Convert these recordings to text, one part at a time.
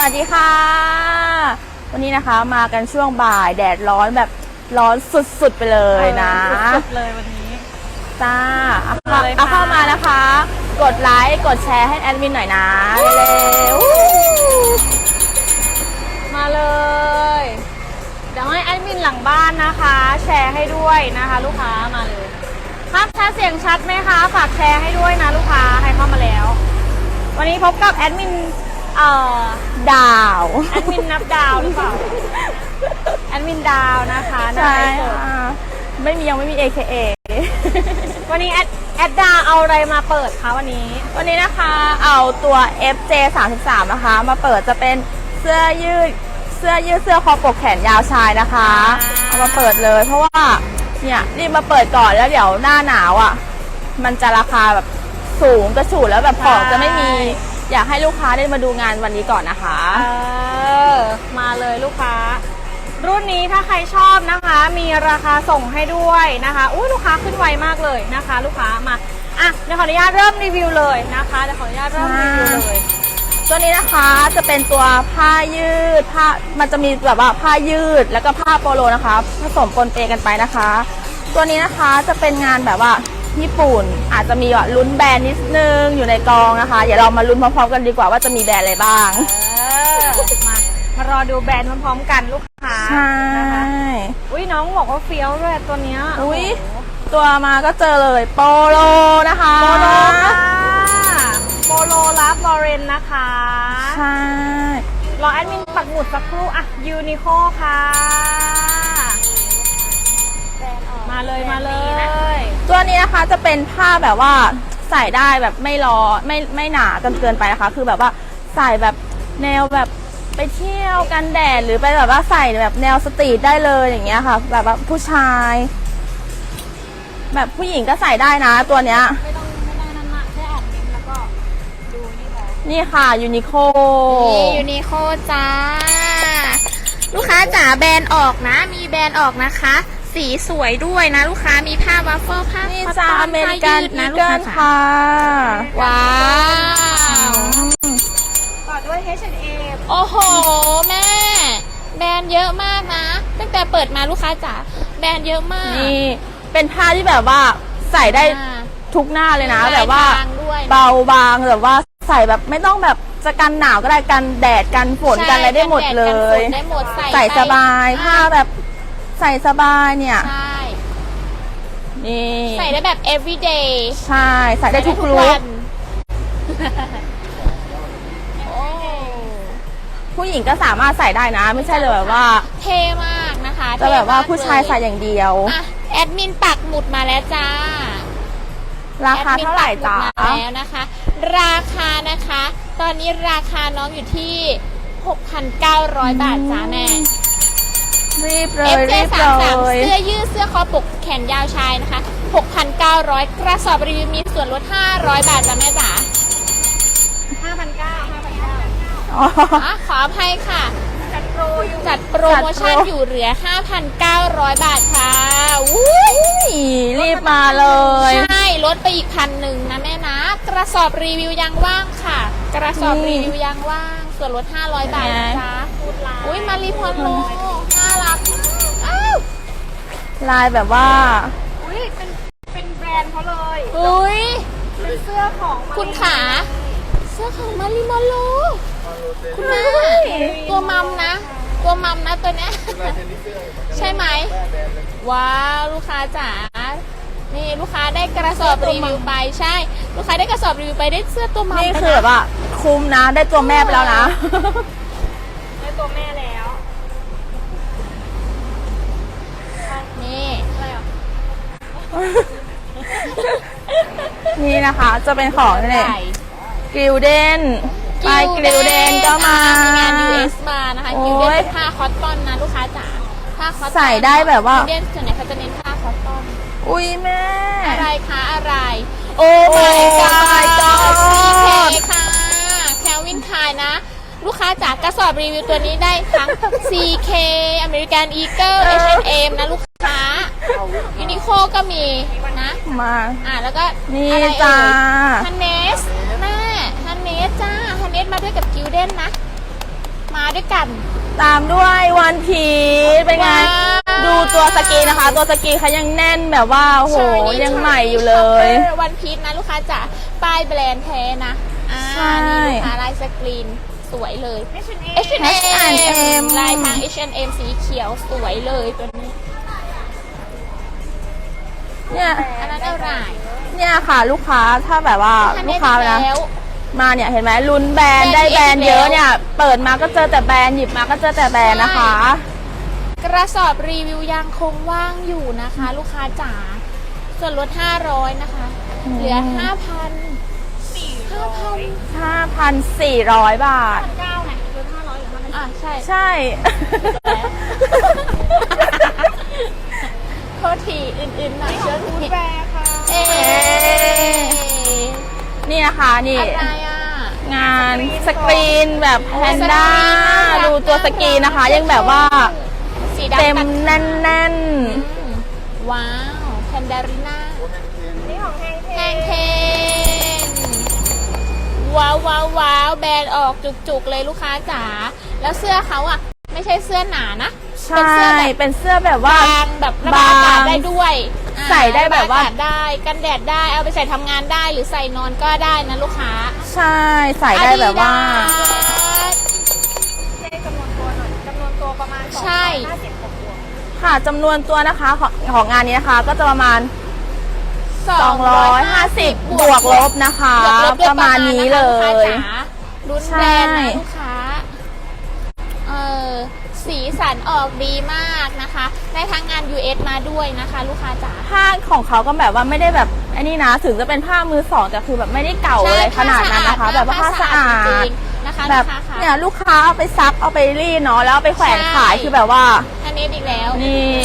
วัสดีค่ะ วันนี้นะคะมากันช่วงบ่ายแดดร้อนแบบร้อนสุดๆไปเลยนะสุดๆเลยวันนี้ จ้าเอามาเข้าเลยเอาเข้าค่ะมานะคะ กดไลค์กดแชร์ให้แอดมินหน่อยนะเร็วมาเลย เดี๋ยวให้แอดมินหลังบ้านนะคะ แชร์ให้ด้วยนะคะ ลูกค้ามาเลยภาพชัดเสียงชัดไหมคะ ฝากแชร์ให้ด้วยนะลูกค้าใครเข้ามาแล้ว วันนี้พบกับแอดมิน เอ่อๆดาว แอดมินนับดาวหรือเปล่าแอดมินดาวนะคะใช่นายสดค่ะไม่มียังไม่มี AKA วันนี้แอดแอดดาวเอาอะไรมาเปิดคะวันนี้ วันนี้นะคะเอาตัว FJ 3 3นะคะ มาเปิดจะเป็นเสื้อยืดเสื้อยืดเสื้อคอปกแขนยาวชายนะคะอ่าเอามาเปิดเลยเพราะว่าเนี่ยรีบมาเปิดก่อนแล้วเดี๋ยวหน้าหนาวอะ มันจะราคาแบบสูงกระฉูดแล้วแบบของจะไม่มี อยากให้ลูกค้าได้มาดูงานวันนี้ก่อนนะคะ เออ มาเลยลูกค้า รุ่นนี้ถ้าใครชอบนะคะ มีราคาส่งให้ด้วยนะคะอุ้ยลูกค้าขึ้นไวมากเลยนะคะ ลูกค้ามาอะเดี๋ยวขออนุญาตเริ่มรีวิวเลยนะคะเดี๋ยวขออนุญาตเริ่มรีวิวเลย ตัวนี้นะคะจะเป็นตัวผ้ายืดผ้ามันจะมีแบบว่าผ้ายืดแล้วก็ผ้าโปโลนะคะ ผสมปนเปกันไปนะคะ ตัวนี้นะคะจะเป็นงานแบบว่า ญี่ปุ่น อาจจะมีแบบลุ้นแบรนด์นิดนึงอยู่ในกองนะคะ เดี๋ยวเรามาลุ้นพร้อมๆกันดีกว่าว่าจะมีแบรนด์อะไรบ้างเออมามารอดูแบรนด์พร้อมๆกันลูกค้าใช่ นะคะอุ้ยน้องบอกว่าเฟี้ยวด้วยตัวเนี้ยอุ้ยตัวมาก็เจอเลยโปโลนะคะโปโลค่ะโปโลรับลอเรนนะคะ ใช่ รอแอดมินปักหมุดสักครู่อะยูนิโคค่ะ มาเลยมาเลย ตัวนี้นะคะจะเป็นผ้าแบบว่าใส่ได้แบบไม่ร้อนไม่ไม่หนาจนเกินไปนะคะ คือแบบว่าใส่แบบแนวแบบไปเที่ยวกันแดดหรือไปแบบว่าใส่แบบแนวสตรีทได้เลยอย่างเงี้ยค่ะ แบบว่าผู้ชาย แบบผู้หญิงก็ใส่ได้นะ ตัวเนี้ย ไม่ต้องไม่ได้นั่นมากแค่อ่านเมนต์แล้วก็ดูนี่พอนี่ค่ะยูนิโคนี่ยูนิโคจ้า ลูกค้าจ๋าแบรนด์ออกนะ มีแบรนด์ออกนะคะ สีสวยด้วยนะลูกค้ามีผ้าวัฟเฟิลผ้านี่คอตจ้าตออนเมริกันผ้ายืดอีนะลูกเกิค้าลจ๋าค่ะ ว้าวต่อด้วย H&M โอ้โห แม่ แบรนด์เยอะมากนะ ตั้งแต่เปิดมาลูกค้าจ๋าแบรนด์เยอะมาก นี่ เป็นผ้าที่แบบว่าใส่ได้อ่าทุกหน้าเลยนะลายแบบว่าทางด้วยนะเบาบางแบบว่าใส่แบบไม่ต้องแบบจะกันหนาวก็ได้กันแดดกันฝนกันอะไรได้หมดเลใช่ยกันแดดกันฝนได้หมดใส่ใส่ไปสบายผ้าแบบ ใส่สบายเนี่ย ใช่ นี่ ใส่ได้แบบ everyday ใช่ ใส่ได้ทุกใส่ลุวัคนโอ้ผู้หญิงก็สามารถใส่ได้นะ ไม่ใช่เลยแบบว่า เท่มากนะคะจะแบบว่าเท่มกผู้ชายเลใส่อย่างเดียวอะแอดมินปักหมุดมาแล้วจ้า ราคาเท่าไหร่จ๊ะแอดมินปักหมุดมาแล้วนะคะ ราคานะคะ ตอนนี้ราคาน้องอยู่ที่ 6,900 บาทจ้าแม่ รีบเลย FJ รีบ3เล3ยเสื้อยืดเสื้อคอปกแขนยาวชายนะคะ 6,900 กระสอบรีวิวมีส่วนลด 500 บาทจ้าแม่จ๋า5,900 5,900อ๋ออะขออภัยค่ะ จัดโปรอยู่จัดโปรโมชั่นจัดโปร อยู่เหลือ 5,900 บาทค่ะอุ้ยรีบมาเลย ใช่ลดไปอีกพันหนึ่งนะแม่นะ กระสอบรีวิวยังว่างค่ะ กระสอบนี่ รีวิวยังว่าง ส่วนลด 500 บาทนะจ๊ะพูดลาอุ้ยมารีพรโล น่ารักมากอ้าวลายแบบว่า อุ้ยเป็นเป็นแบรนด์เขาเลยอุ้ยเป็นเสื้อของคุณขา เสื้อของมาริมอลโลคุณแม่ตัวมัมนะ ตัวมัมนะตัวเนี้ยใช่ไหมว้าวลูกค้าจ๋านี่ลูกค้าได้กระสอบรีวิวไปใช่ ลูกค้าได้กระสอบรีวิวไปได้เสื้อตัวมัมนี่ไปคือแบบนะว่าคุ้มนะได้ตัวแม่ไปแล้วนะ ได้ตัวแม่แล้ว นี่ อะไรอะ นี่นะคะจะเป็นของนี่ใส่กริลเดนไปกริลเดนก็มา งาน US มานะคะโอ้กิยวเดนเป็นผ้าคอตตอนนะลูกค้าจ๋าผ้าคอตตอนใส่ได้แบบว่า กิวเดนส่วนใหญ่เขาจะเน้นผ้าคอตตอน อุ้ยแม่ อะไรคะอะไร โอ้ my my god CK ค่ะ แคลวินคายนะ ลูกค้าจากกระสอบรีวิวตัวนี้ได้ทั้ง CK American Eagle H&M นะลูกค้า ยูนิโคก็มีนะ มา อะแล้วก็นี่อะไรจ้าเอ่ยฮันเนสแม่ฮันเนสจ้าฮันเนสมาด้วยกับกิวเดนนะ มาด้วยกัน ตามด้วยวันพีชเป็นไง ว้าวดูตัวสกรีนนะคะ ตัวสกรีนเขายังแน่นแบบว่าโอ้โหยังใหม่อยู่เลยวันพีชนะลูกค้าจ๋าป้ายแบรนด์แท้นะ อ่าใช่ นี่ลูกค้าลายสกรีนสวยเลย H&M H&M ลายทาง H&M สีเขียวสวยเลยตัวนี้ เนี่ยอันนั้นอะไรเนี่ยค่ะลูกค้าถ้าแบบว่าอันลูนี้กค้านะแล้วมาเนี่ยเห็นไหมลุ้นแบรนด์แบรนด์ได้แบรนด์อีกเยอะแล้วเนี่ย เปิดมาก็เจอแต่แบรนด์หยิบมาก็เจอแต่แบรนด์นะคะ กระสอบรีวิวยังคงว่างอยู่นะคะ ลูกค้าจ๋าส่วนลด500นะคะอืมเหลือ 5,000 5,000 5,400 บาทอะใช่ ใช่ โทษทีอื่นๆหน่อยเชิญพูดแปรค่ะเอ๊นี่นะคะนี่ อะไรอะ งานสกรีนแบบแพนด้าสกรีนน่ารักดูตัวสกรีนนะคะ ยังแบบว่าสีดำเต็มตัดแน่นอืมว้าวแพนดาริน่านี่ของแฮงเทนแฮงเทนว้าวว้าวว้าวแบรนด์ออกจุกๆเลยลูกค้าจ๋าแล้วเสื้อเขาอะ ไม่ใช่เสื้อหนานะๆเป็นใช่เสื้อแบบเป็นเสื้อแบบว่าบางแบบระบายอากาศบางได้ด้วยอ่าใส่ได้แบบว่าระยอากศได้กันแดดได้เอาไปใส่ทำงานได้หรือใส่นอนก็ได้นะลูกค้า ใช่ใส่ได้แบบว่าใช่ค่ะจำนวนตัวนะคะของของงานนี้นะคะ ก็จะประมาณ250บวกลบนะคะบวกลบด้วยประมาณนี้เลประมาณยนะคะลูกค้าจ๋าลุ้นแบรนด์ใช่นะลูกค้าเออสีสันออกดีมากนะคะได้ทั้งงาน US มาด้วยนะคะ ลูกค้าจ๋า ผ้าของเขาก็แบบว่าไม่ได้แบบไอ้นี่นะถึงจะเป็นผ้ามือสองแต่คือแบบไม่ได้เก่าอะไรขนาดนั้นนะคะ แบบว่าผ้าสะอาจดริงๆนะคะแบลูบกค้าค่ะเนี่ยลูกค้าเอาไปซักเอาไปรีดเนาะแล้วเอาไปแขวนขายใช่คือแบบว่าอันนี้อีกแล้วนี่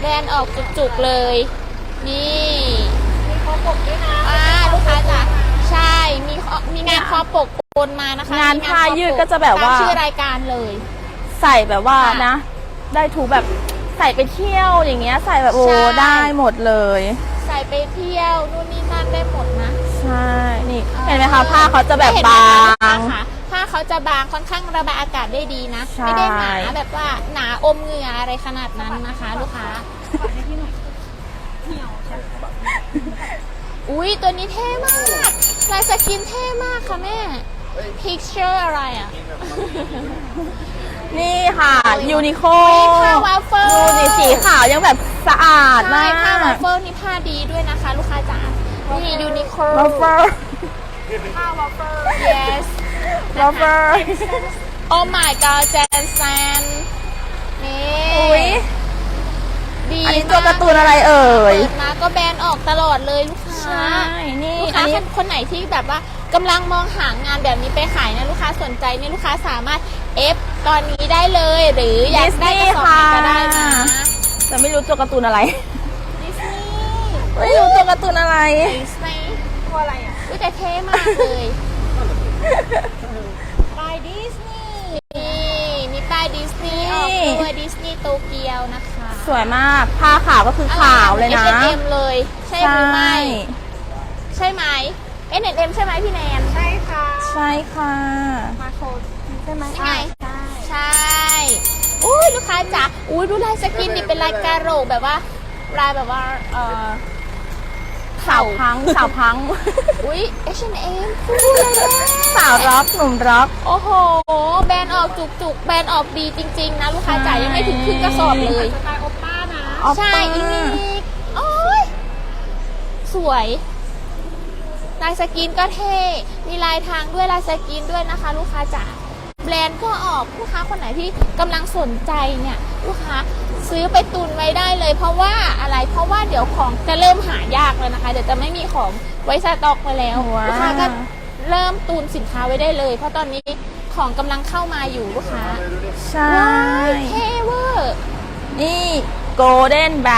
แบรนด์ออกจุกๆเลย นี่มีคอปกด้วยนะอ่าลูกค้าจ๋าใช่มีข้อมีงานคอปก ปนมานะคะงานมีผ้าคอปยืดก็จะแบบว่า ตมชื่อรายการเลย ใส่แบบว่าค่ะนะ ได้ถูแบบใส่ไปเที่ยวอย่างเงี้ย ใส่แบบโอ้ใช่ ได้หมดเลย ใส่ไปเที่ยวนู่นนี่นั่นได้หมดนะใช่นี่เห็นไหมคะผ้าเขาจะแบบห็นไหมบาคะงค่ะผ้าเขาจะบางค่อนข้างระบายอากาศได้ดีนะ ใช่ ไม่ได้หนาแบบว่าหนาอมเหงื่ออะไรขนาดนั้นนะคะ ลูกค้าอุ้ยตัวนี้เท่มากลายสกินเท่มากค่ะแม่ picture อะไรอะ นี่ค่ะยูนิโคผ้าวาฟเฟิลดูดิสีขาวยังแบบสะอาดมาใช่กผ้าวาฟเฟิลนี่ผ้าดีด้วยนะคะ ลูกค้าจ๋า นี่ยูนิโคบัฟเฟอร์ yes บัฟเฟอร์ oh my god แจนแซนนี่ อุ้ย ดีอันนี้ตัวการ์ตูนอะไรเอ่ย เปิดมาก็แบนออกตลอดเลยลูกค้าใช่นี่ลูกอัค้านนี้ คนคนไหนที่แบบว่ากำลังมองหางานแบบนี้ไปขายนะลูกค้าสนใจเนี่ยลูกค้าสามารถเอฟตอนนี้ได้เลย หรืออยากได้กระสอบไหนก็ได้นะแต่ไม่รู้ตัวการ์ตูนอะไร ดิสนีย์ไม่รู้ตัวการ์ตูนอะไร ดิสนีย์ตัวอะไรอะอุ๊ยแต่เท่มากเลยป้ายดิสนีย์นี่มีป้ายดิสนีย์ออกด้วยดิสนีย์โตเกียวนะคะ สวยมาก ผ้าขาวก็คือขาวเลยนะเอมเลยใช่หรือไม่ ใช่ไหม N&M ใช่ไหมพี่แนน ใช่ค่ะ ใช่ค่ะใช่ไหมใช่ใช่อุ้ยลูกค้าจ๋าอุ้ยดูลายสกินดิเป็นลายกาโรแบบว่าลายแบบว่าเอ่อสาวพังสาวพัง อุ้ย H&M คู่เลยแม่สาวร็อกหนุ่มร็อก โอ้โห แบรนด์ออกจุกๆ แบรนด์ออกดีจริง ๆ นะ ลูกค้าจ๋ายังไม่ถึงครึ่งกระสอบเลยอ อปใช่ป้าอีกโอ้ยสวยลายสกินก็เท่ มีลายทางด้วยลายสกินด้วยนะคะ ลูกค้าจ๋า แบรนด์ก็ออกลูกค้าคนไหนที่กำลังสนใจเนี่ยลูกค้าซื้อไปตุนไว้ได้เลย เพราะว่าอะไร เพราะว่าเดี๋ยวของจะเริ่มหายากแล้วนะคะ เดี๋ยวจะไม่มีของไว้สต็อกไว้แล้วว้าวลูกค้าก็เริ่มตุนสินค้าไว้ได้เลย เพราะตอนนี้ของกำลังเข้ามาอยู่ลูกค้า ใช่ว้ายเท่เวอร์นี่ โกลเด้นแบ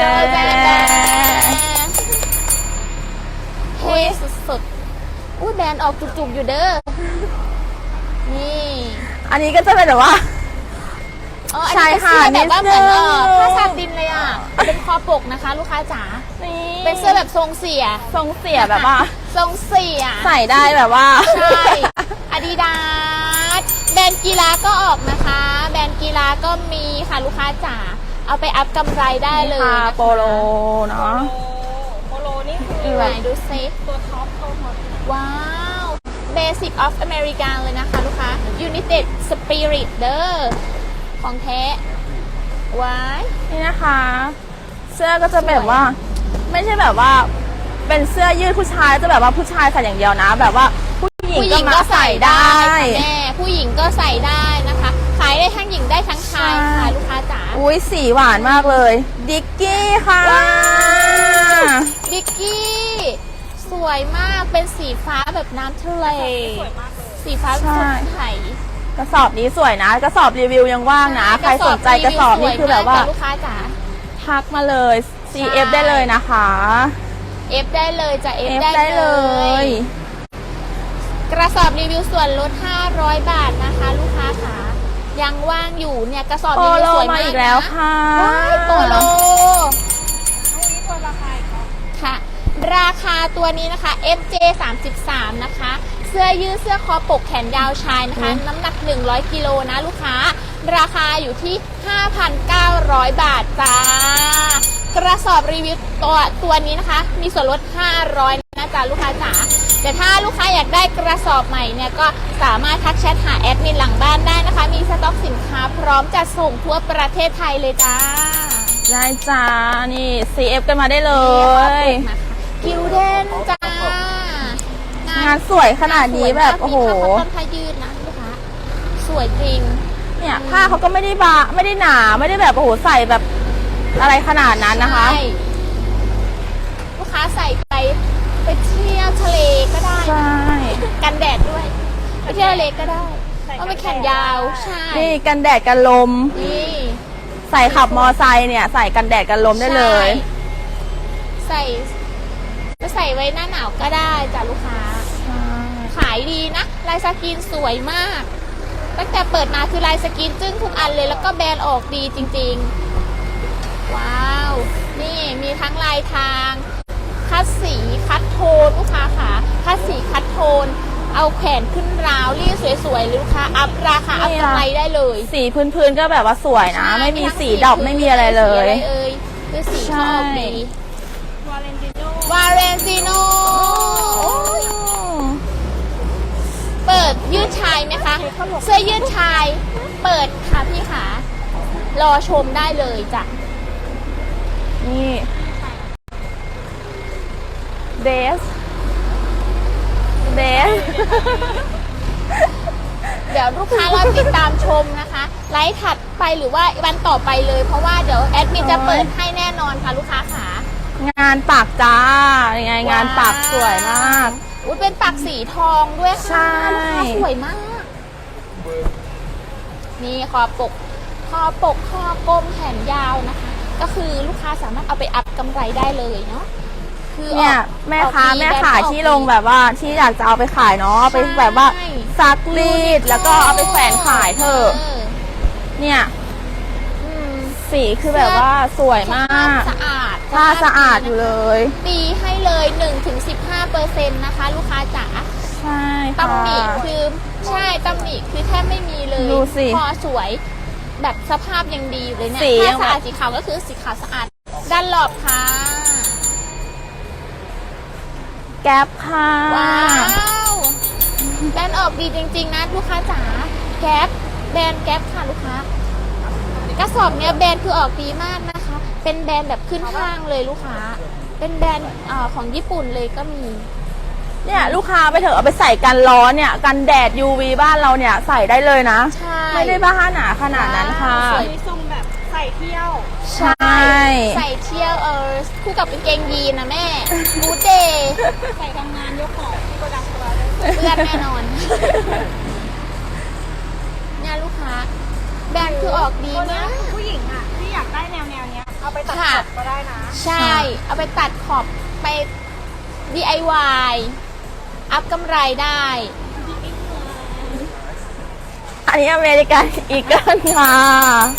เจอแจนแบนนเท่สุดๆอุ้ยแบรนด์ออกจุกๆอยู่เด้อ นี่อันนี้ก็จะเป็นแบบว่า อ๋ออันชายนี้หาเป็นดเสื้อแบบว่าเหมือนเออนิดนึง ผ้าซาตินเลยอะ เป็นคอปกนะคะ ลูกค้าจ๋านี่เป็นเสื้อแบบทรงเสีย ทรงเสียแบบว่า ทรงเสีย ใส่ได้แบบว่า ใช่อาดิดาสสแบรนด์กีฬาก็ออกนะคะ แบรนด์กีฬาก็มีค่ะลูกค้าจ๋า เอาไปอัพกำไรได้เลยค่ะนะคะโปโลเนาะ โปโลนี่คือไหนดูเซฟตัวท็อปตัวฮอตว้าว Basic of American เลยนะคะลูกค้า United Spirit เด้อของแท้ว้ายนี่นะคะ เสื้อก็จะแบบว่า ไม่ใช่แบบว่า เป็นเสื้อยืดผู้ชายจะแบบว่าผู้ชายใส่อย่างเดียวนะ แบบว่าผู้หญิงผู้หก็ญิงมาก็ใส่ใส่ได้ได้ค่ะแม่ผู้หญิงก็ใส่ได้นะคะ ขายได้ทั้งหญิงได้ทั้งชายใช่ค่ะลูกค้าจ๋าอุ้ยสีหวานมากเลย ดิกกี้ค่ะว้าวบิกกี้ สวยมากเป็นสีฟ้าแบบน้ำทะเลสวยมากเลยสีฟ้าใช่สดใสกระสอบนี้สวยนะ กระสอบรีวิวยังว่างนะ ใครสนใจกระสอบนี่คือแบบว่าสยมกจ้ะลูกค้าจ๋าทักมาเลย CF ใช่ได้เลยนะคะ F ได้เลยจะ F F ได้ได้เลเลยยกระสอบรีวิวส่วนลด 500 บาทนะคะ ลูกค้าขา ยังว่างอยู่เนี่ยกระสอบโปรีวิโลวสวยมามากอีกแล้วนะค่ะ ว้ายโปโลเอาวันนี้ตัวราคาอีกแล้วค่ะ ราคาตัวนี้นะคะ FJ 33นะคะ เสื้อยืดเสื้อคอปกแขนยาวชายนะคะ น้ำหนัก 100กิโลนะลูกค้า ราคาอยู่ที่ 5,900 บาทจ้า กระสอบรีวิวตัวตัวนี้นะคะ มีส่วนลด 500นะ จ๊ะลูกค้าจ๋าแต่ถ้าลูกค้าอยากได้กระสอบใหม่เนี่ยก็สามารถทักแชทหาแอดมินหลังบ้านได้นะคะ มีสต็อกสินค้าพร้อมจัดส่งทั่วประเทศไทยเลยจ้าได้จ้านี่ CF กันมาได้เลนี่ยค่ะกิวเดนจ้างานสวยขนาดนี้แบบโอ้โหมีผ้าคอตตอนผ้ายืดนะลูกค้าสวยจริง เนี่ยผ้าเขาก็ไม่ได้บาไม่ได้หนาไม่ได้แบบโอ้โหใส่แบบอะไรขนาดนั้นนะคะใช่ลูกค้าใส่ไป กันแดดด้วยไปเที่ยวทะเลก็ได้เอาไปแขนยาวใช่นี่กันแดดกันลม นี่ใส่ขับมอไซค์เนี่ย ใส่กันแดดกันลมได้เลยใช่ใส่จะใส่ไว้หน้าหนาวก็ได้จ้ะลูกค้า ขายดีนะ ลายสกรีนสวยมาก ตั้งแต่เปิดมาคือลายสกรีนจึ้งทุกอันเลยแล้วก็แบรนด์ออกดีจริง ๆ ว้าว นี่มีทั้งลายทาง คัดสีคัดโทนลูกค้าค่ะ คัดสีคัดโทน เอาแขนขึ้นราวรีดสวยๆเลยลูกค้าอัพราคาอัพเนี่ยกำไรได้เลยสีพื้นๆก็แบบว่าสวยนะ ไม่มีสีดอกไม่มีอะไรเลสีย อะไรเอ่ยคือสีเขาออกดีวาเลนติโนวาเรนซิโนเปิดยืดชายไหมคะเสื้อยืดชาย เปิดค่ะพี่ขารอชมได้เลยจ้ะนี่เดสเดส เดี๋ยวลูกค้ารอติดตามชมนะคะ ไลฟ์ถัดไปหรือว่าวันต่อไปเลย เพราะว่าเดี๋ยวแอดมินจะเปิดให้แน่นอนค่ะลูกค้าขางานปากจ้ายังไงงานปากสวยมาก อุ้ยเป็นปักสีทองด้วยใช่ค่ะลูกค้าสวยมาก นี่คอปกคอปกคอกลมแขนยาวนะคะ ก็คือลูกค้าสามารถเอาไปอัพกำไรได้เลยเนาะ คือเนี่ย ออกแม่ค้าออกดีแม่ขายบรนด์ก็ออกที่ดีลงแบบว่าที่อยากจะเอาไปขายเนาะเอาไปแบบว่าใช่ซักรีดแล้วก็เอาไปแขวนขายเถอะอเนี่ย อืมสีคือแบบว่าสวยมากสะอาดผ้าสะอาดอยู่เลย ตีให้เลย 1-15เปอร์เซ็นต์นะคะ ลูกค้าจ๋า ใช่ค่ะ ตำหนิคือใช่ตำหนิคือแทบไม่มีเลยดูสิพอสวยแบบสภาพยังดีอยู่เลยเนี่ยสีถ้ายังสะอาดแบบสีขาวก็คือสีขาวสะอาดด้านหลอบค่ะ แก๊ปค่ะ ว้าวแบรนด์ออกดีจริง ๆ นะลูกค้าจ๋าแก๊ปแบรนด์แก๊ปค่ะลูกค้ากระสอบเนี้ยแบรนด์คือออกดีมากนะคะ เป็นแบรนด์แบบขึ้นห้างเลยลูกค้า เป็นแบรนด์เอ่อของญี่ปุ่นเลยก็มีเนี่ยลูกค้าไปเถอะเอาไปใส่กันร้อนเนี่ยกันแดด UV บ้านเราเนี่ยใส่ได้เลยนะ ใช่ไม่ได้บ้าหนาขนาดนั้นค่ะว้าวสวยมีทรงแบบใส่เที่ยว ใช่ ใส่เที่ยวเออคู่กับกางเกงยีนนะแม่บูเดย์ใส่ทำงานยกของที่โกดังสบายเลยเพื่อนแน่นอนเนี่ยลูกค้า แบรนด์คือออกดีตัวเนี้มายกผู้หญิงอะที่อยากได้แนวแนวๆเนี้ยเอาไปตัดค่ะขอบก็ได้นะ ใช่ เอาไปตัดขอบไป DIY อัพกำไรได้ อันนี้อเมริกันอีเกิลค่ะ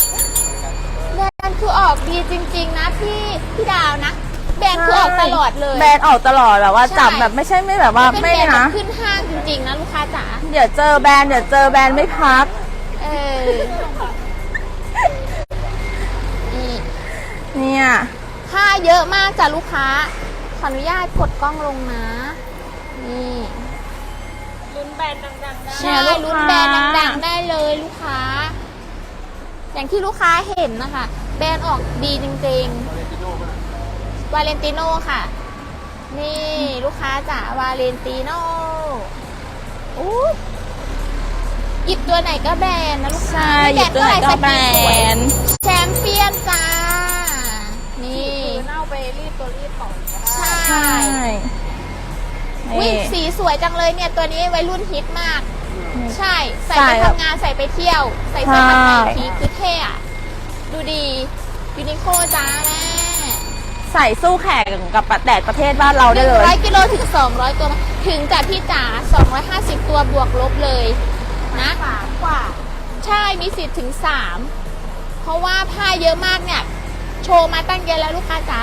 แบรนด์ คือออกดีจริง ๆ นะพี่พี่ดาวนะแบรนด์คือออกตลอดเลย แบรนด์ออกตลอดแบบว่าใช่ จับแบบไม่ใช่ไม่แบบว่าเป็นไม่แบรนด์แบนะบขึ้นห้างจริง ๆ นะลูกค้าจ๋าเดี๋ยวเจอแบรนด์เดี๋ยวเจอแบรนด์ไม่พัก เออนี่เนี่ยผ้าเยอะมากจ้ะลูกค้า ขออนุญาตกดกล้องลงนะนี่ลุ้นแบรนด์ดังๆได้ ใช่ลุ้นแบรนด์ดังๆได้เลยลูกค้า อย่างที่ลูกค้าเห็นนะคะ แบรนด์ออกดีจริงๆ วาเลนติโนค่ะ นี่ลูกค้าจ๋าวาเลนติโนอู้หยิบตัวไหนก็แบรนด์นะลูกค้าใช่หยิบตัวไหนก็แบรนด์แชมเปี้ยนจ้า นี่ คือเน่าไปรีดตัวรีดต่อก็ได้ใช่ใช่ วินี่สีสวยจังเลยเนี่ย ตัวนี้วัยรุ่นฮิตมาก ใช่ ใส่ใส่ไปแบบทำงานใส่ไปเที่ยว ใส่เสื้อผ้าใช่ไทยพีคคือเท่อะดูดียูนิโคจ้าแม่ใส่สู้แข่งกับแดดประเทศบ้านเราหได้นึ่งเลยร้อยกิโลถึงสองร้อยตัว ถึงจากพี่จ๋าสองร้อยห้าสิบตัวบวกลบเลยนะสามกว่า ใช่มีสิทธิ์ถึงสามเพราะว่าผ้าเยอะมากเนี่ย โชว์มาตั้งเยอะแล้วลูกค้าจ๋า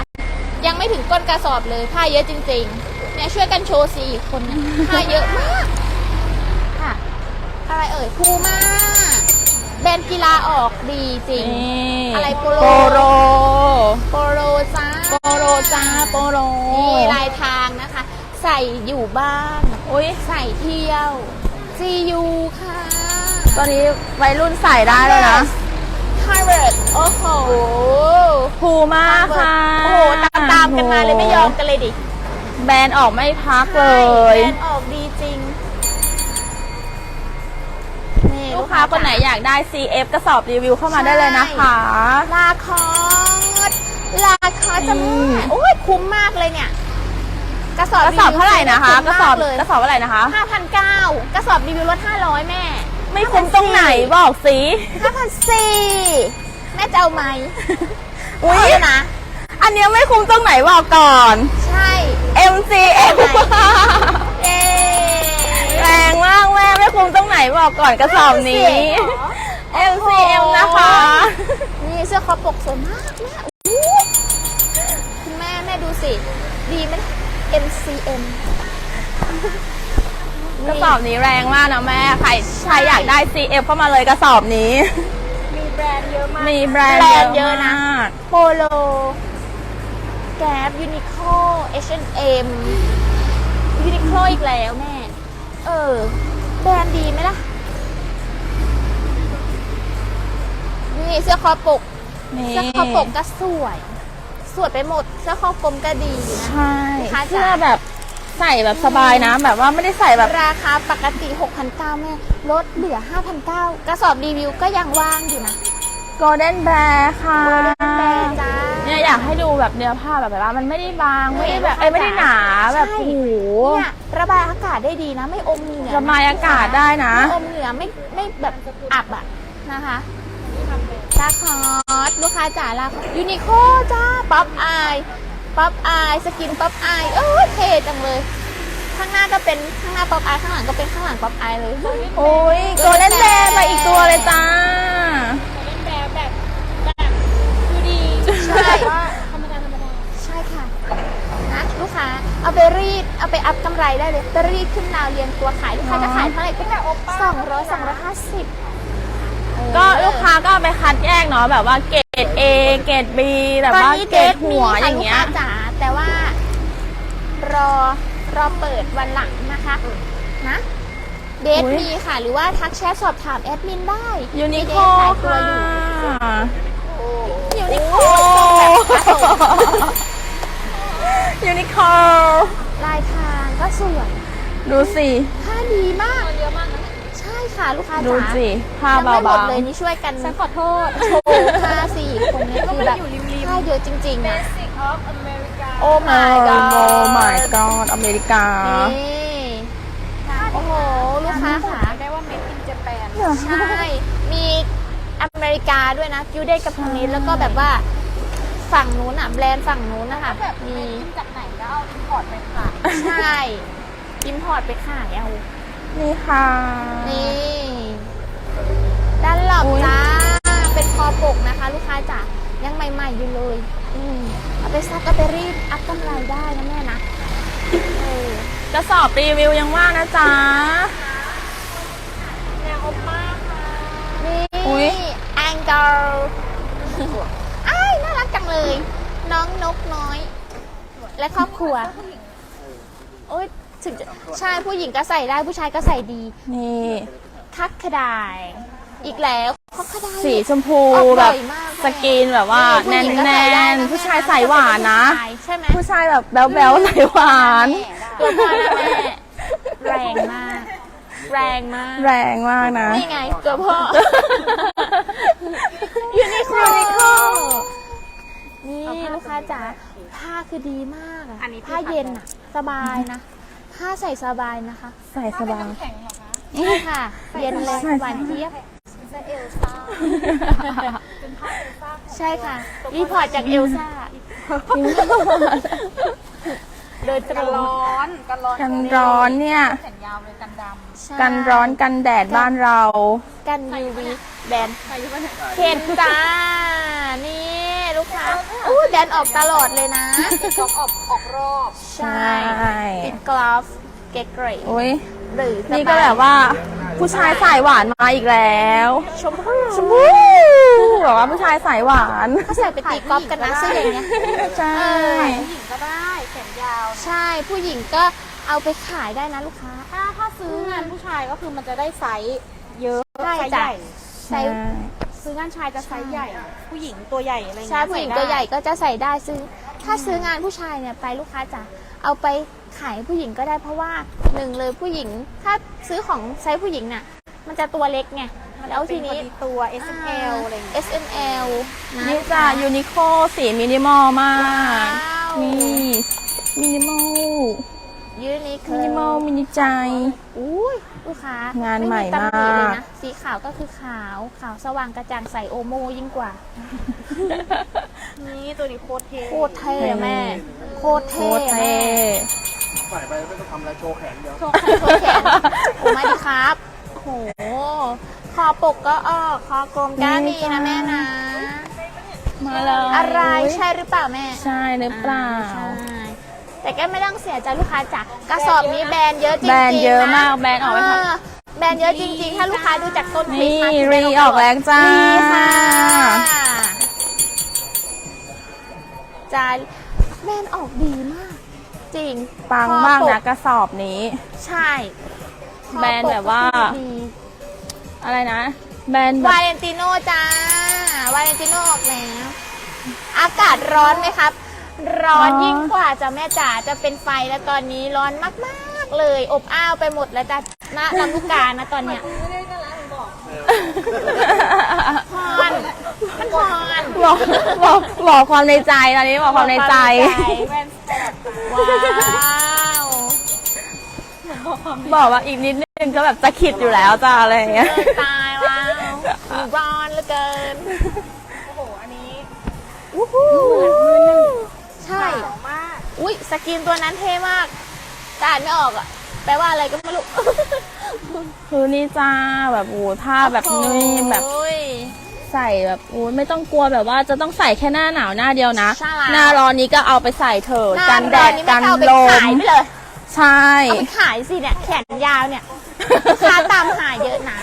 ยังไม่ถึงก้นกระสอบเลย ผ้าเยอะจริงๆ เนี่ยช่วยกันโชว์สี่คนเนี่ยผ้าเยอะมากค่ะ อะไรเอ่ยพูม่าแบรนด์กีฬาออกดีจริง นี่อะไรโปโล โปโลโปโลจ้าโปโลจ้าโปโลนี่ลายทางนะคะ ใส่อยู่บ้าน อุ้ยใส่เที่ยว CU ค่ะตอนนี้วัยรุ่นใส่ได้เลยนะ Harvard โอ้โหพูมากค่ะโอ้โหตามตามๆกันมาเลยไม่ยอมกันเลยดิ แบรนด์ออกไม่พักเลย ใช่แบรนด์อ ค้าคนไหนอยากได้ CF กระสอบรีวิวเข้ามาได้เลยนะคะ ลาคอสลาคอสจะอืม โอ้ยคุ้มมากเลยเนี่ย กระสอบกระสอบเท่าไหร่นะคะกกระระสสออบบเลยกระสอบเท่าไหร่นะคะ ห้าพันเก้ากระสอบรีวิวลดห้าร้อยแม่ ไม่คุ้มตรงไหนบอกสิ ห้าพันสี่แม่จะเอาไหมอุ๊ย เอานะ อันเนี้ยไม่คุ้มตรงไหนบอกก่อน ใช่ MCF เย้แรงมากแม่ ไม่คุ้มตรงไหนบอกก่อนกระสอบนี้ MCM นะคะ นี่เสื้อคอปกสวยมากแม่อู้คุณแม่แม่ดูสิ ดีไหม MCM กระสอบนี้แรงมากนะแม่ ใครใครอยากได้ CF เข้ามาเลยกระสอบนี้ มีแบรนด์เยอะมาก มีแบรนด์แบรนด์เยอะนะมากโปโล แก๊ปยูนิโค H&M ยูนิโคอีกแล้วแม่ เออ แบรนด์ดีไหมล่ะ นี่เสื้อคอปก นี่เสื้อคอปกก็สวย สวยไปหมด เสื้อคอกลมก็ดีนะใช่ลูกค้าจ๋าเสื้อแบบใส่แบบสบายนะ แบบว่าไม่ได้ใส่แบบราคาปกติ 6,900แม่ลดเหลือ 5,900กระสอบรีวิวก็ยังว่างอยู่นะ Golden Bear ค่ะแบรนด์จ้า เนี่ยอยากให้ดูแบบเนื้อผ้าแบบว่ามันไม่ได้บางไม่ได้แบบใช่เอ้ยไม่ได้หนาแบบใช่ โอ้โหเนี่ยระบายอากาศได้ดีนะ ไม่อมเหงื่อระบายอากาศได้นะ ไม่อมเหงื่อไม่ไม่แบบอับอะนะคะลาคอสลูกค้าจ๋าลาคอสยูนิโคจ้าป๊อปอายป๊อปอายสกินป๊อปอายเออเท่จังเลย ข้างหน้าก็เป็นข้างหน้าป๊อปอายข้างหลังก็เป็นข้างหลังป๊อปอายเลย โอ้ย Golden Bear ไปอีกตัวเลยจ้า เป็นแบรนด์แบบแบบดูดี ใช่ แบบว่าธรรมดาธรรมดา ใช่ค่ะ นะลูก ค้า เอาไปรีดเอาไปอัพกำไรได้เลยไปรีดขึ้นดาวเรียงตัวขายลูกค้าจะขายเท่าไหร่ก็ได้สองร้อยสองร้อยห้าสิบก็ลูกค้าก็เอาไปคัดแยกเนาะแบบว่าเกรด A เกรด B แบบตอนว่านี้เกรดหัวมีอค่ะย่างเงี้ยลูกค้จ๋าแต่ว่ารอรอเปิดวันหลังนะคะนะเดทอุ๊ยมีค่ะ หรือว่าทักแชทสอบถามแอดมินได้ยูนิมีโคเดทขายตัวค่ะอยู่ยูนิโคโอ้แบบผสม ยูนิโคลายทางก็สวยดูสิ ผ้าดีมากเยอะมากนะใช่ค่ะลูกค้าดูจ๋าสิผ้ายังไม่หมเบาดเลยนี่ช่วยกันฉันขอโทษ โชว์ผ้าสี่คนเนี้คือแบบก็มันอยู่ริมๆผ้าเยอะจริงๆนะ Basic of America โอ้ ๆ my โอ้ god my god อเมริกา นี่โอ้โหลูกค้าค่ะ ได้ว่า made in Japan ใช่ มีอเมริกาด้วยนะกิวเดกับพนิดแล้วก็แบบว่า ฝั่งนู้นอะแบรนด์ฝั่งนู้นนะคะแบบมีจากไหนก็เอา import ไปขายใช่อิมพอร์ตไปขายเอา นี่ค่ะ นี่ด้านหลังอุ๊ย จ้า เป็นคอปกนะคะ ลูกค้าจ๋ายังใหม่ม่ๆอยู่เลย อืมเอาไปซักเอาไปรีดอัพกำไรได้นะแม่นะเออกระสอบรีวิวยังว่างนะจ๊ะ แนวโอป้าค่ะ นี่อุ๊ย แองเกิล เลย น้องนกน้อย และครอบครัว โอ้ยถึงจะใช่ผู้หญิงก็ใส่ได้ผู้ชายก็ใส่ดี นี่คักขดาย อีกแล้วคักขดาย สีชมพูออกแบบ่บอยมากสกรีนแบบว่าผู้แน่หญิงก็ใส่ได้นนะๆผู้ชายใส่หวานนะผู้ชายใช่ไหมผู้ชายแบบแบ๊วๆใส่หวาน ตัวพ่อนะแม่แรงมาก แรงมาก แรงมากนะ นี่ไงตัวพ่อ ยูนิโคลนี่ ลูกค้าจ๋าผ้าคือดีมากอะอันนี้ผ้าเย็นอะสบายนะผ้าใส่สบายนะคะใส่สบาย แข็งเหรอคะนี่ค่ะ เย็นเลยใช่หวานเจี๊ยบจะเอลซ่าเป็นผ้าเอลซ่าใช่ค่ะ รีพอร์ตจากเอลซ่าโดยตกัรนงร้อนกันร้อนกันร้อนเนี่ย แขนยาวเลยกันดใช่กันร้อนกันแดดบ้านเรา กัน UV แบนำใค รอยู่บ้านเนี่ยเข็นจ้า นี่ลูกค้าอู้แดนออกตลอดเลยนะกออกออกรอบ ใช่ติดกลอฟเกเกรดโอ้ยหรือสบายนี่ก็แบบว่า ผู้ชายสายหวานมาอีกแล้วชมพู่ชมพู่แบบว่าผู้ชายสายหวานเขาใส่ไปตีกอล์ฟกันนะเสื้ออย่างเงี้ยใช่ผู้หญิงก็ได้แขนยาว ใช่ผู้หญิงก็เอาไปขายได้นะลูกค้า ถ้าถ้าซื้องานผู้ชายก็คือมันจะได้ไซส์เยอะใช่ไซส์จ้ะใหญ่ ใส่ซื้องานชายจะไซส์ใหญ่ ผู้หญิงตัวใหญ่อะไรเงี้ยใช่ผู้หญิงตัวใหญ่ก็จะใส่ได้ซื้อ ถ้าซื้องานผู้ชายเนี่ยไปลูกค้าจ๋าเอาไปขายผู้หญิงก็ได้เพราะว่าหนึ่งเลยผู้หญิง ถ้าซื้อของไซส์ผู้หญิงน่ะ มันจะตัวเล็กไงแล้วทีนี้เป็พอดีตัว S M L อะไรอย่างเงี้ย S N L นะนี่จ้ะยูนิโคสีมินิมอลมากว้าวนี่มินิมอลยูนิคมินิมอลมินิใจอุ้ย ลูกค้างานใหม่ตำหนิเลยมากนะสีขาวก็คือขาวขาวสว่างกระจ่างใสโอโมยิ่งกว่า นี่ตัวนี้โคตรเท่โคตรเท่อะแม่ โคตรโคเท่ตรเท่แม่ใส่ไปไม่ต้องทำอะไรโชว์แขนเดียวโชว์แขนโชว์แขนโอ้มาดิครับโอ้โหคอปกก็ออกคอกลมก็มีนะแม่นะ มาเลยอะไรใช่หรือเปล่าแม่ ใช่หรือเปล่าใช่ แต่ก็ไม่ต้องเสียใจลูกค้าจ๋ากระสอบนี้แบรนด์เยอะจริงๆแบรนด์เยอะนมากแบรนด์ออกไปค่ะเแบรนด์เยอะจริงๆ ถ้าลูกค้าดูจากต้นคลิปนี่มาที่รีออกแล้วจ้า รีค่ะจ้าแบรนด์ออกดีมาก จริงปังมากนะกระสอบนี้ ใช่แบรนด์แบบว่าดีอะไรนะ แบรนด์แบวาบเลนติโน่จ้าวาเลนติโน่ออกแล้ว อากาศร้อนไหมครับ ร้อนยิ่งกว่าจ้ะแม่จ๋าจะเป็นไฟแล้วตอนนี้ร้อนมากๆเลย อบอ้าวไปหมดแล้วจ้ะณลำลูกกานะตอนเนี้ยพอนมันพอนบอกบอกบอกความในใจตอนนี้บอกความในใจ แว่นสปอร์ตว้าวบอกว่าอีกนิดนึงก็แบบจะขิดอยู่แล้วจ้าอะไรอย่างเงี้ยเออตายว้าวร้อนเหลือเกิน โอ้โห อันนี้ใช่หอมมาก อุ้ยสกินตัวนั้นเท่มากแต่อ่านไม่ออกอะแปลว่าอะไรก็ไม่รู้ คือนี่จ้าแบบโอ้ผ้าแบบนี่แบบโอ้ย ใส่แบบโอ้ยไม่ต้องกลัวแบบว่าจะต้องใส่แค่หน้าหนาวหน้าเดียวนะ ใช่แล้วหน้าร้อนนี้ก็เอาไปใส่เถอะหากันแดดร้อกันไม่เอาไปลขามยไปเลยใช่ เอาไปขายสิเนี่ยแขนยาวเนี่ยลูกค้าตามหาเยอะนะ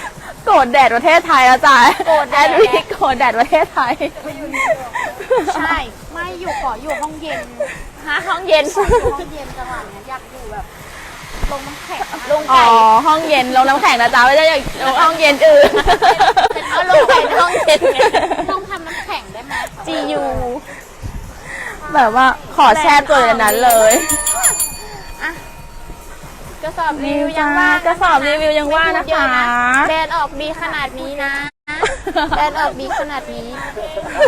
โกรธแดดประเทศไทยแล้วจ้าโกรธแดดอดวิโกรธแดดประเทศไทย ใช่ ไม่อยู่ขออยู่ห้องเย็น หาห้องเย็น ห้องเย็นจังหวะเนี้ยอยากอยู่แบบลงน้ำแข็งอะลุงอ๋อไก่ห้องเย็นลงน้ำแข็งนะจ๊ะไม่ได้อย่างห้องเย็นอื่นเอาลุงไก่ในห้องเย็นไงต้องทำน้ำแข็งได้ไหม GU แบบว่าขอแช่ตัวในนั้นเลยกระสอบรีวิวยังว่างกระสอบรีวิวยังว่างนะไม่พูดเยคะอแบรนด์ออกดีขนาดนี้นะแบรนด์ออกดีขนาดนี้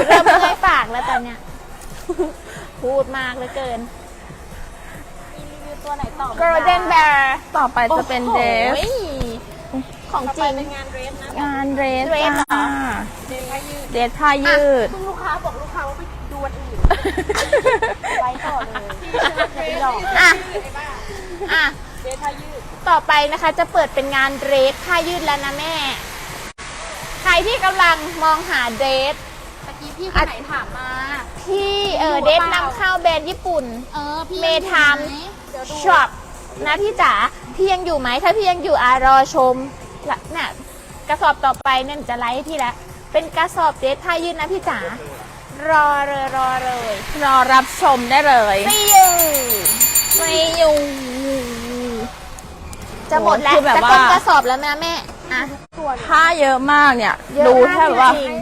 เริ่มเมื่อยปากแล้วตอนเนี้ย พูดมากเหลือเกิน มีรีวิวตัวไหนต่อ Golden Bear ต่อไปจะเป็นเดฟโอ้โหของต่อจไปริงเป็นงานเดรสนะ งานเดรสเดรสเหรอ จ้าเดรสผ้ายืดเดรสผ้ายืดซึ่งลูกค้าบอกลูกค้าว่าไปดูวันอื่นไว้ต่อเลยอย่าไปหลอกอะอะ เดรสผ้ายืด ต่อไปนะคะจะเปิดเป็นงานเดรสผ้ายืดแล้วนะแม่ ใครที่กำลังมองหาเดรส กี้พี่คนไหนถามมา พี่เออเดทนำเข้าแบรนด์ญี่ปุ่น เออพี่เมทามเดี๋ยวดูช็อปนะพี่จ๋าพี่ยังอยู่ไหมถ้าพี่ยังอยู่อารอชมละน่ะกระสอบต่อไปเนี่ยหนูจะไลฟ์ให้พี่แล้วเป็นกระสอบเดทผ้ายืดนะพี่จ๋ารอเลยรอเลยรอรับชมได้เลยซียูไม่อยู่จะหมดแล้วคือแบบจะว่าต้นกระสอบแล้วแม่แม่อะผ้าเยอะมากเนี่ยเยอะดูมากแทบแบบว่าจริง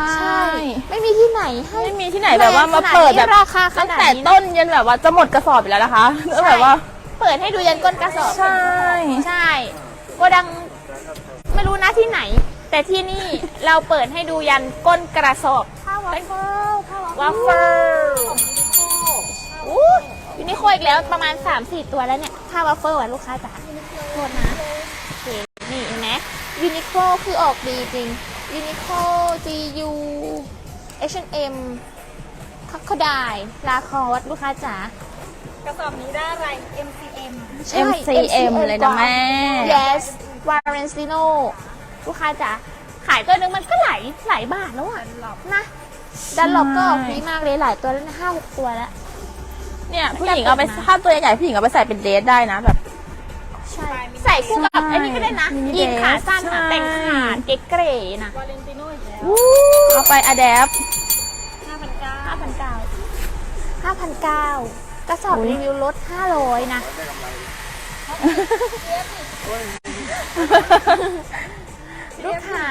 ใช่ใช่ ไม่มีที่ไหนให้ ไม่มีที่ไหนแบบว่ามาเปิดแบบราคาขตั้งนาดแต่นี้ต้นยันแบบว่าจะหมดกระสอบอยู่แล้วนะคะแล้วแบบว่า เปิดให้ดูยันก้นกระสอบ ใช่ ใช่โกดังไม่รู้นะที่ไหน แต่ที่นี่เราเปิดให้ดูยันก้นกระสอบข้าววัฟเฟิลข้าววัฟวาฟเฟิลอู้ยูนิโคอีกแล้วประมาณ 3-4 ตัวแล้วเนี่ยถ้าวาฟเฟิลอะลูกค้าจ๋าโทษนะโอเคนี่เห็นไหมยูนิโคคือออกดีจริง ยูนิโค GU H&M คัคคดายลาคอสลูกค้าจ๋ากระสอบนี้ได้อะไร MCM ใช่ MCM เลยนะแม่ yes Valentino ลูกค้าจ๋าขายตัวหนึงมันก็หลายหลายบาทแล้วอะนะดันหลบก็ออกดีมากเลยหลายตัวแล้วนะห้าหกตัวแล้วเนี่ยผู้หญิงเอาไปถ้าตัวใหญ่ๆผู้หญิงเอาไปใส่เป็นเดรสได้นะแบบ ใช่ใส่คู่กับไอ้นี่ก็ได้นะมินิยีนเดรสขาสั้นใช่อะแต่งขาดเก๋เก๋ๆนะวาเลนติโน่อีกแล้วเอาไปอะแดป5,900ห้าพันเก้าห้าพันเก้ากระสอบรีวิวลดห้าร้อยนะลูกค้า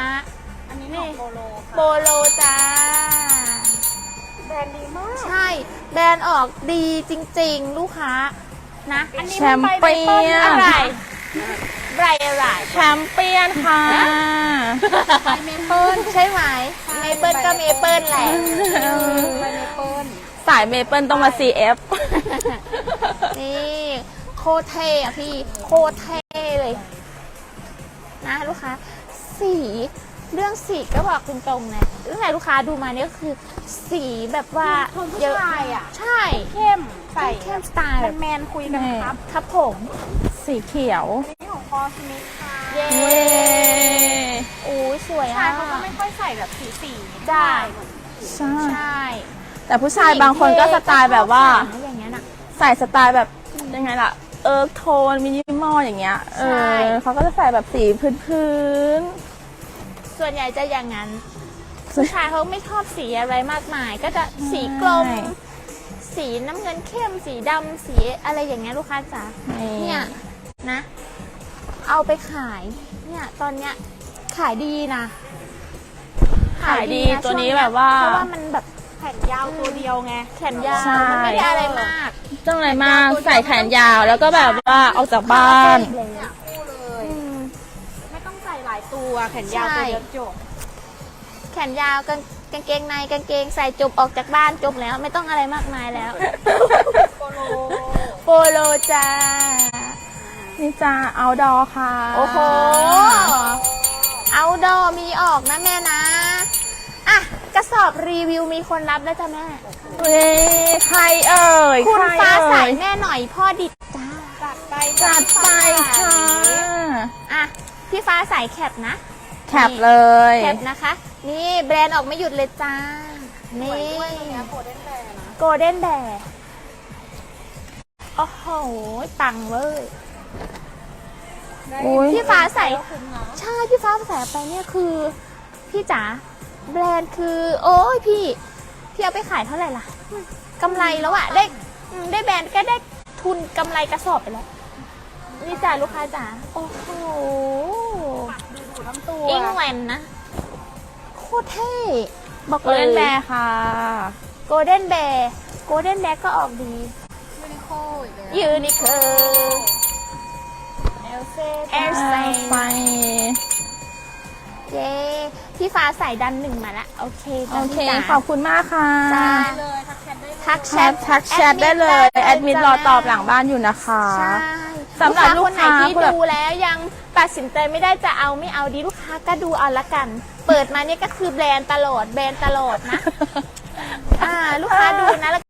อันนี้ของโปโลโปโลจ้า แบรนด์ดีมาก ใช่ แบรนด์ออกดีจริง ๆ ลูกค้านะ อันนี้แชมเปี้ยนอะไร ไรอะไรแชมเปี้ยนค่ะ เมเปิลใช่ไหมเมเปิลก็เมเปิลแหละไปเมเปิลสายเมเปิลต้องมา CF นี่โคตรเท่อะพี่โคตรเท่เลย นะลูกค้าสีเรื่องสีก็บอกคุณตรงๆนะตั้งแต่ลูกค้าดูมาเนี่ยก็คือ สีแบบว่าคนผู้เยอะชายอะใช่เข้มใส่เข้มสไตล์แบบแมนๆคุยกันครับ ครับผม สีเขียว นี่ของคอสมิธค่ะเย้เย้โอ้ยสวยชาอะ ยเขาก็ไม่ค่อยใส่แบบสีสีใช่ ใช่ ใช่แต่ผู้ชายบางคนก็สไตล์แบบว่า อย่างเงี้ยน่ะ ใส่สไตล์แบบยังไงล่ะ เอิร์กโทนมินิมอลอย่างเงี้ยเอใช่ อเขาก็จะใส่แบบสีพื้นส่วนใหญ่จะอย่างนั้นผู้ชายเขาไม่ชอบสีอะไรมากมาย ก็จะสีกลมสีน้ำเงินเข้ม สีดำสีอะไรอย่างเงี้ยลูกค้าจ๋าๆนี่เนี่ย นะ เอาไปขาย เนี่ย ตอนเนี้ยขายดีนะขายดีนะตัวนี้ช่งแบเยบว่า เพราะว่ามันแบบแผ่นยาวตัวเดียวไง แขนยาวใช่ มันไม่ได้อะไรมากต้องอะไรมากใส่แขนยาวแล้วก็แบบว่าออกจากบ้านคู่เลย อืม ไม่ต้องใส่หลายตัวแขนยาวตัวเดียวจบ แขนยาวกางกางเกงในกางเกงใส่จบออกจากบ้านจบแล้ว ไม่ต้องอะไรมากมายแล้ว โปโล โปโลจ้า นี่จ้าเอาดอค่ะ โอ้โห เอาดอมีออกนะแม่นะ อะ กระสอบรีวิวมีคนรับแล้วจ้ะแม่ เว้ยใครเอ่ยคุณใรฟ้าใสเอ่ยแม่หน่อยพ่อดิดจ้าจัดไปจัดไปค่ะ อะ พี่ฟ้าใสแคปนะ แคปเลย แคปนะคะ นี่แบรนด์ออกไม่หยุดเลยจ้า นี่โคเดนแบร์นะโกลเด้นแบร์โอ้โหปังเว้ย อุ้ยพี่ฟ้าใสคุ้มนะใช่พี่ฟ้าใสไปเนี่ยคือ พี่จ๋าแบรนด์คือ โอ้ยพี่พี่เอาไปขายเท่าไหร่ล่ะกำไรแล้วอะได้อืมได้แบรนด์ก็ได้ทุนกำไรกระสอบไปแล้วนี่จ้าลูกค้าจ๋าโอ้โหดูดูทั้งตัวอิงแวนนะโคตรเท่บอกโกเลลยเด้นแบร์ค่ะโกลเด้นแบร์โกลเด้นแบร์ก็ออกดียูนิโคอีกแล้วยูนิเคิร์เอลเซ่ แอร์ไซไฟเย้พี่ฟ้าใส่ดันหนึ่งมาละโอเคโอจ้ะเค พี่จ๋าขอบคุณมากค่ะจ้าเลยทักแชทได้เลยทักแชแชทททักแชทได้เลยแอดมินรอตอบหลังบ้านอยู่นะคะ ใช่สำหรับลูกค้าคนไหนที่คนแบบ ดูแล้วยังตัดสินใจไม่ได้จะเอาไม่เอาดีลูกค้าก็ดูเอาละกัน เปิดมาเนี่ยก็คือแบรนด์ตลอดแบรนด์ตลอดนะ อ่า ลูกค้าดูนะแล้ว